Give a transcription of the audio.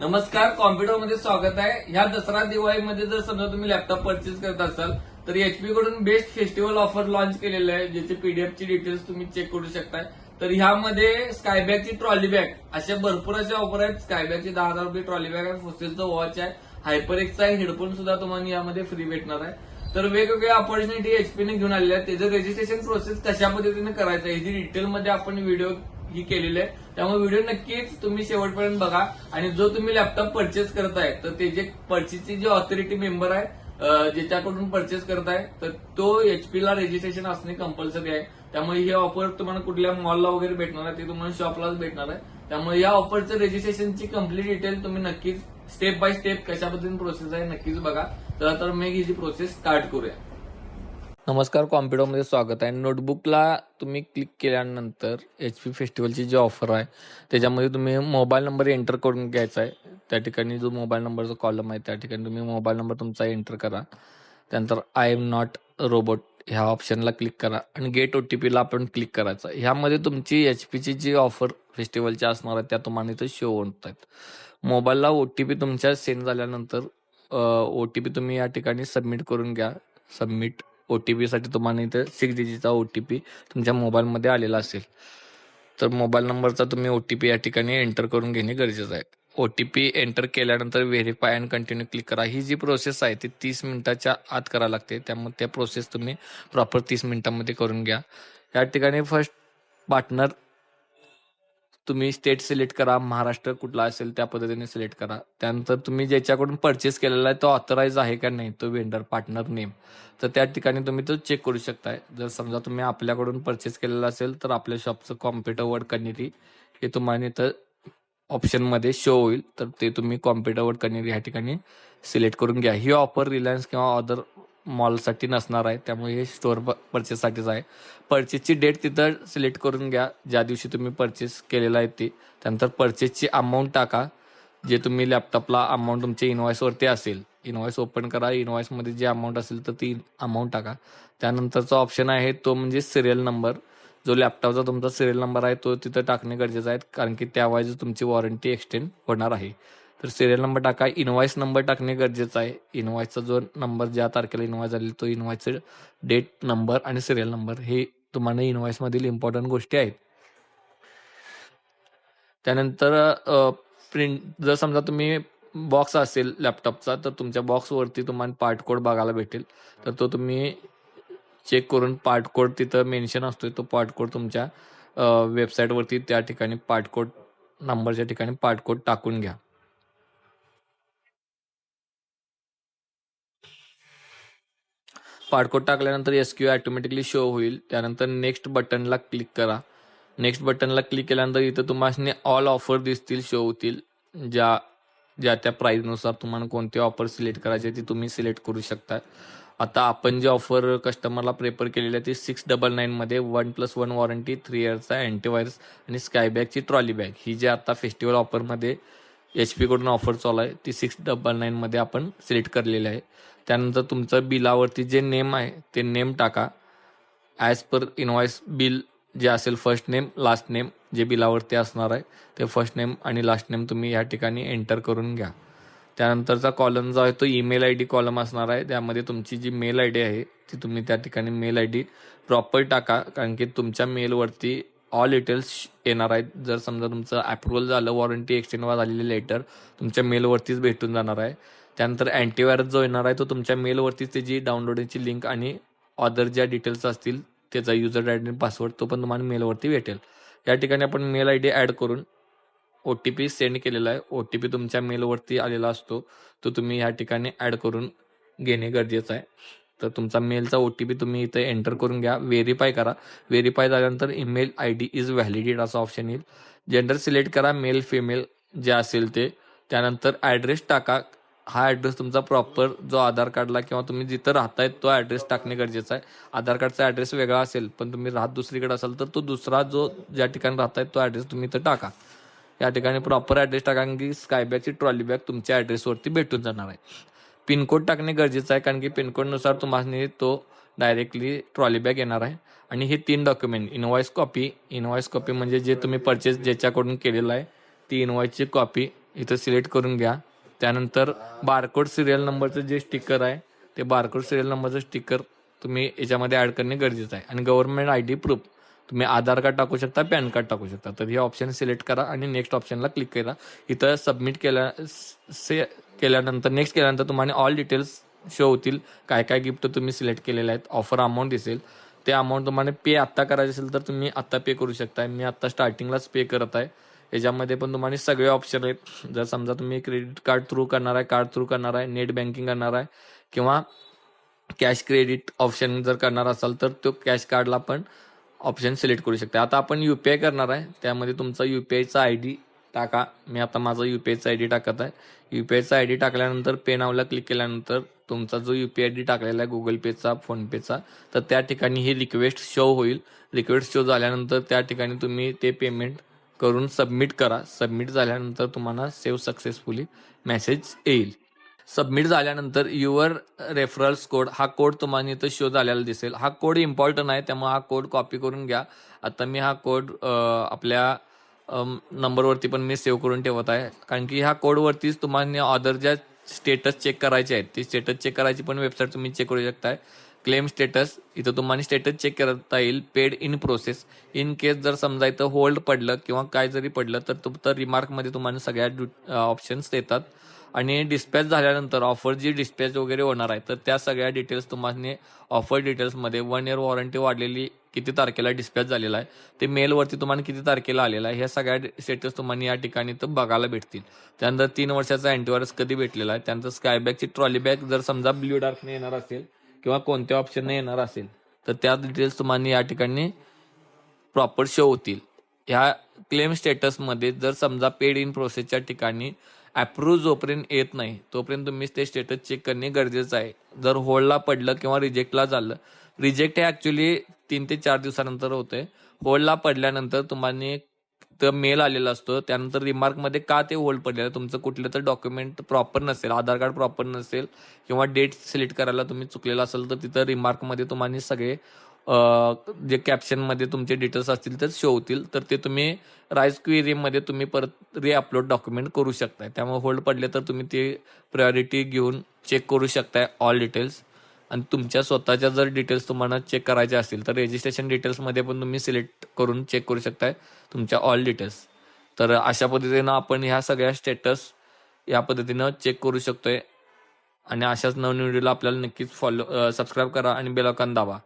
नमस्कार कॉम्प्युटरमध्ये स्वागत आहे. ह्या दसरा दिवाळीमध्ये जर समजा तुम्ही लॅपटॉप परचेस करत असाल तर एचपी कडून बेस्ट फेस्टिवल ऑफर लॉन्च केलेलं आहे ज्याचे पीडीएफ ची डिटेल्स तुम्ही चेक करू शकताय. तर ह्यामध्ये स्कायबॅगची ट्रॉली बॅग अशा भरपूर अशा ऑफर आहेत. स्कायबॅगची दहा हजार रुपये ट्रॉली बॅग आहे फोसेलचं वॉच आहे हायपरएक्सचा हेडफोन सुद्धा तुम्हाला यामध्ये फ्री भेटणार आहे. तर वेगवेगळ्या ऑपॉर्च्युनिटी एचपीने घेऊन आलेल्या आहेत. त्याचं रजिस्ट्रेशन प्रोसेस कशा पद्धतीने करायचं आहे ह्याची डिटेलमध्ये आपण व्हिडिओ ही केलेली आहे. त्यामुळे व्हिडिओ नक्कीच तुम्ही शेवटपर्यंत बघा. आणि जो तुम्ही लॅपटॉप परचेस करताय तर ते जे परचेसची जी ऑथॉरिटी मेंबर आहे ज्याच्याकडून परचेस करताय तर तो एचपी ला रजिस्ट्रेशन असणे कंपल्सरी आहे. त्यामुळे ही ऑफर तुम्हाला कुठल्या मॉलला वगैरे भेटणार आहे ते तुम्हाला शॉपलाच भेटणार आहे. त्यामुळे या ऑफरचं रजिस्ट्रेशनची कंप्लीट डिटेल तुम्ही नक्कीच स्टेप बाय स्टेप कशा पद्धतीने प्रोसेस आहे नक्कीच बघा. तर मी ही प्रोसेस स्टार्ट करूया. नमस्कार कॉम्प्युटरमध्ये स्वागत आहे. नोटबुकला तुम्ही क्लिक केल्यानंतर एच पी फेस्टिवलची जी ऑफर आहे त्याच्यामध्ये तुम्ही मोबाईल नंबर एंटर करून घ्यायचा आहे. त्या ठिकाणी जो मोबाईल नंबरचा कॉलम आहे त्या ठिकाणी तुम्ही मोबाईल नंबर तुमचा एंटर करा. त्यानंतर आय एम नॉट रोबोट ह्या ऑप्शनला क्लिक करा आणि गेट ओ टी पीला आपण क्लिक करायचं. ह्यामध्ये तुमची एच पीची जी ऑफर फेस्टिवलची असणार आहे त्या तुम्हाला इथं शो होत आहेत. मोबाईलला ओ टी पी तुमच्या सेंड झाल्यानंतर ओ टी पी तुम्ही या ठिकाणी सबमिट करून घ्या. सबमिट ओ टी पीसाठी तुम्हाला इथं सिक्स डिजिटचा ओ टी पी तुमच्या मोबाईलमध्ये आलेला असेल. तर मोबाईल नंबरचा तुम्ही ओ टी पी या ठिकाणी एंटर करून घेणे गरजेचं आहे. ओ टी पी एंटर केल्यानंतर व्हेरीफाय अँड कंटिन्यू क्लिक करा. ही जी प्रोसेस आहे ती तीस मिनिटाच्या आत करावी लागते. त्यामुळे त्या प्रोसेस तुम्ही प्रॉपर तीस मिनिटांमध्ये करून घ्या. या ठिकाणी फर्स्ट पार्टनर तुम्ही स्टेट सिलेक्ट करा महाराष्ट्र कुठला असेल त्या पद्धतीने सिलेक्ट करा. त्यानंतर तुम्ही ज्याच्याकडून परचेस केलेला आहे तो ऑथराईज आहे का नाही तो वेंडर पार्टनर नेम तर त्या ठिकाणी तुम्ही तो चेक करू शकताय. जर समजा तुम्ही आपल्याकडून परचेस केलेला असेल तर आपल्या शॉपचं कॉम्प्युटर वर्ड कनेरी हे तुम्हाला इथं ऑप्शनमध्ये शो होईल. तर ते तुम्ही कॉम्प्युटर वर्ड कनेरी ह्या ठिकाणी सिलेक्ट करून घ्या. ही ऑफर रिलायन्स किंवा अदर मॉलसाठी नसणार आहे त्यामुळे हे स्टोअर परचेससाठीच आहे. परचेसची डेट तिथं सिलेक्ट करून घ्या ज्या दिवशी तुम्ही परचेस केलेला आहे ती. त्यानंतर परचेसची अमाऊंट टाका जे तुम्ही लॅपटॉपला अमाऊंट तुमच्या इनवॉईसवरती असेल. इनवॉईस ओपन करा इनवॉईसमध्ये जे अमाऊंट असेल तर ती अमाऊंट टाका. त्यानंतरचा ऑप्शन आहे तो म्हणजे सिरियल नंबर जो लॅपटॉपचा तुमचा सिरियल नंबर आहे तो तिथं टाकणे गरजेचं आहे कारण की त्यावेळेस तुमची वॉरंटी एक्सटेंड होणार आहे. तर सिरियल नंबर टाका. इनवाईस नंबर टाकणे गरजेचं आहे. इनवॉइसचा जो नंबर ज्या तारखेला इनवॉइस झालेला तो इनवॉइसचं डेट नंबर आणि सिरियल नंबर हे तुम्हाला इनवॉइस इम्पॉर्टंट गोष्टी आहेत. त्यानंतर प्रिंट जर समजा तुम्ही बॉक्स असेल लॅपटॉपचा तर तुमच्या बॉक्सवरती तुम्हाला पार्ट कोड बघायला भेटेल. तर तो तुम्ही चेक करून पार्ट कोड तिथं मेन्शन असतोय तो पार्ट कोड तुमच्या वेबसाईटवरती त्या ठिकाणी पार्ट कोड नंबरच्या ठिकाणी पार्ट कोड टाकून घ्या. पार्ट टाकल्यानंतर एस क्यू ऑटोमॅटिकली शो होईल. त्यानंतर नेक्स्ट बटनला क्लिक करा. नेक्स्ट बटनला क्लिक केल्यानंतर इथं तुम्हाला ऑल ऑफर दिसतील शो होतील. ज्या ज्या त्या प्राईजनुसार तुम्हाला कोणते ऑफर सिलेक्ट करायचे ती तुम्ही सिलेक्ट करू शकता आता आपण जे ऑफर कस्टमरला प्रेफर केलेली आहे ती six double नाईनमध्ये one plus one warranty three इयरचा antivirus आणि स्कायबॅगची ट्रॉली बॅग ही जी आता फेस्टिवल ऑफरमध्ये एच पीकडून ऑफर चालू आहे. ती सिक्स डबल नाईनमध्ये आपण सिलेक्ट करलेली आहे. त्यानंतर तुमचं बिलावरती जे नेम आहे ते नेम टाका. ॲज पर इनवॉइस बिल जे असेल फर्स्ट नेम लास्ट नेम जे बिलावरती असणार आहे ते फर्स्ट नेम आणि लास्ट नेम तुम्ही या ठिकाणी एंटर करून घ्या. त्यानंतरचा कॉलम जो आहे तो ईमेल आय डी कॉलम असणार आहे. त्यामध्ये तुमची जी मेल आय डी आहे ती तुम्ही त्या ठिकाणी मेल आय डी प्रॉपर टाका. कारण की तुमच्या मेलवरती ऑल डिटेल्स येणार आहेत. जर समजा तुमचं अप्रुव्हल झालं वॉरंटी एक्सटेंड झालेली लेटर तुमच्या मेलवरतीच भेटून जाणार आहे. त्यानंतर अँटीव्हायरस जो येणार आहे तो तुमच्या मेलवरतीच त्याची डाउनलोडिंगची लिंक आणि अदर ज्या डिटेल्स असतील त्याचा युजर आय डी पासवर्ड तो पण तुम्हाला मेलवरती भेटेल. या ठिकाणी आपण मेल आय डी ॲड करून ओ टी पी सेंड केलेला आहे. ओ टी पी तुमच्या मेलवरती आलेला असतो. तो तुम्ही या ठिकाणी ॲड करून घेणे गरजेचं आहे. तर तुमचा मेलचा ओ टी पी तुम्ही इथे एंटर करून घ्या. व्हेरीफाय करा. व्हेरीफाय झाल्यानंतर email I D is validated असं ऑप्शन येईल. जेंडर सिलेक्ट करा मेल फिमेल जे असेल ते. त्यानंतर ॲड्रेस टाका. हा ॲड्रेस तुमचा प्रॉपर जो आधार कार्डला किंवा तुम्ही जिथं राहताय तो ॲड्रेस टाकणे गरजेचं आहे. आधार कार्डचा ॲड्रेस वेगळा असेल पण तुम्ही राहत दुसरीकडे असाल तर तो दुसरा जो ज्या ठिकाणी राहताय तो ॲड्रेस तुम्ही इथं टाका. या ठिकाणी प्रॉपर ॲड्रेस टाका की स्कायबॅगची ट्रॉली बॅग तुमच्या ॲड्रेसवरती भेटून जाणार आहे. पिनकोड टाकणे गरजेचं आहे कारण की पिनकोडनुसार तुम्हाला तो डायरेक्टली ट्रॉली बॅग येणार आहे. आणि हे तीन document invoice copy invoice copy म्हणजे जे तुम्ही परचेस ज्याच्याकडून केलेलं आहे ती इनवॉइसची कॉपी इथं सिलेक्ट करून घ्या. त्यानंतर बारकोड सिरियल नंबरचं जे स्टिकर आहे ते बारकोड सिरियल नंबरचं स्टिकर तुम्ही याच्यामध्ये ऍड करणे गरजेचं आहे. आणि गव्हर्नमेंट आय डी प्रूफ तुम्ही आधार कार्ड टाकू शकता पॅन कार्ड टाकू शकता. तर हे ऑप्शन सिलेक्ट करा आणि नेक्स्ट ऑप्शनला क्लिक करा. इथं सबमिट केल्या से केल्यानंतर नेक्स्ट केल्यानंतर तुम्हाला ऑल डिटेल्स शो होतील. काय काय गिफ्ट तुम्ही सिलेक्ट केलेले आहेत. ऑफर अमाऊंट दिसेल. ते अमाऊंट तुम्हाला पे आत्ता करायचे असेल तर तुम्ही आत्ता पे करू शकता मी आत्ता स्टार्टिंगलाच पे करत आहे. याच्यामध्ये पण तुम्हाला सगळे ऑप्शन आहेत. जर समजा तुम्ही क्रेडिट कार्ड थ्रू करणार आहे कार्ड थ्रू करणार आहे नेट बँकिंग करणार आहे किंवा कॅश क्रेडिट ऑप्शन जर करणार असाल तर तो कॅश कार्डला पण ऑप्शन सिलेक्ट करू शकता. आता आपण यू पी आय करणार आहे. त्यामध्ये तुमचा यू पी आयचा आय डी टाका. मी आता माझा यू पी आयचा आय डी टाकत आहे. यू पी आयचा आय डी टाकल्यानंतर पे नावला क्लिक केल्यानंतर तुमचा जो यू पी आय डी टाकलेला आहे गुगल पेचा फोनपेचा तर त्या ठिकाणी ही रिक्वेस्ट शो होईल. रिक्वेस्ट शो झाल्यानंतर त्या ठिकाणी तुम्ही ते पेमेंट करून सबमिट करा. सबमिट झाल्यानंतर तुम्हाला सेव्ह सक्सेसफुली मेसेज येईल. सबमिट झाल्यानंतर युअर रेफरल्स कोड हा कोड तुम्हाला इथं शो झालेला दिसेल. हा कोड इम्पॉर्टंट आहे त्यामुळे हा कोड कॉपी करून घ्या. आता मी हा कोड आपल्या नंबरवरती पण मी सेव्ह करून ठेवत आहे. कारण की ह्या कोडवरतीच तुम्हाला ऑदर ज्या स्टेटस चेक करायचे आहेत ती स्टेटस चेक करायची पण वेबसाईट तुम्ही चेक करू शकताय. क्लेम स्टेटस इथं तुम्हाला स्टेटस चेक करता येईल paid in process in case जर समजा इथं होल्ड पडलं किंवा काय जरी पडलं तर तुम तर रिमार्कमध्ये तुम्हाला सगळ्या ऑप्शन्स देतात. आणि डिस्पॅच झाल्यानंतर ऑफर जी डिस्पॅच वगैरे होणार आहे तर त्या सगळ्या डिटेल्स तुम्हाला ऑफर डिटेल्समध्ये वन इयर वॉरंटी वाढलेली किती तारखेला डिस्पॅच झालेला आहे ते मेलवरती तुम्हाला किती तारखेला आलेला आहे ह्या सगळ्या स्टेटस तुम्हाला या ठिकाणी तर बघायला भेटतील. त्यानंतर तीन वर्षाचा अँटीव्हायरस कधी भेटलेला आहे त्यानंतर स्कायबॅगची ट्रॉली बॅग जर समजा ब्ल्यू डार्कने येणार असेल किंवा कोणत्या ऑप्शनने येणार असेल तर त्या डिटेल्स तुम्हाला या ठिकाणी प्रॉपर शो होतील. ह्या क्लेम स्टेटसमध्ये जर समजा पेड इन प्रोसेसच्या ठिकाणी अप्रूव्ह जोपर्यंत येत नाही तोपर्यंत तुम्ही ते स्टेटस चेक करणे गरजेचं आहे. जर होल्डला पडलं किंवा रिजेक्टला झालं रिजेक्ट हे ऍक्च्युली तीन ते चार दिवसानंतर होते होल्डला पडल्यानंतर तुम्हाला तर मेल आलेला असतो त्यानंतर रिमार्कमध्ये का ते होल्ड पडलेलं आहे, तुमचं कुठलं तर डॉक्युमेंट प्रॉपर नसेल आधार कार्ड प्रॉपर नसेल किंवा डेट सिलेक्ट करायला तुम्ही चुकलेला असेल तर तिथं रिमार्कमध्ये तुम्हाला सगळे जे कॅप्शनमध्ये तुमचे डिटेल्स असतील तर शो होतील तर ते तुम्ही राईस क्वेरीमध्ये तुम्ही परत रिअपलोड डॉक्युमेंट करू शकताय. त्यामुळे होल्ड पडले तर तुम्ही ते प्रायोरिटी घेऊन चेक करू शकताय ऑल डिटेल्स आणि तुमच्या स्वतःच्या जर डिटेल्स तुम्हाला चेक करायचे असतील तर रजिस्ट्रेशन डिटेल्समध्ये पण तुम्ही सिलेक्ट करून चेक करू शकताय तुमच्या ऑल डिटेल्स तर अशा पद्धतीनं आपण ह्या सगळ्या स्टेटस या पद्धतीनं चेक करू शकतोय. आणि अशाच नवीन व्हिडिओला आपल्याला नक्कीच फॉलो सबस्क्राईब करा आणि बेल दाबा.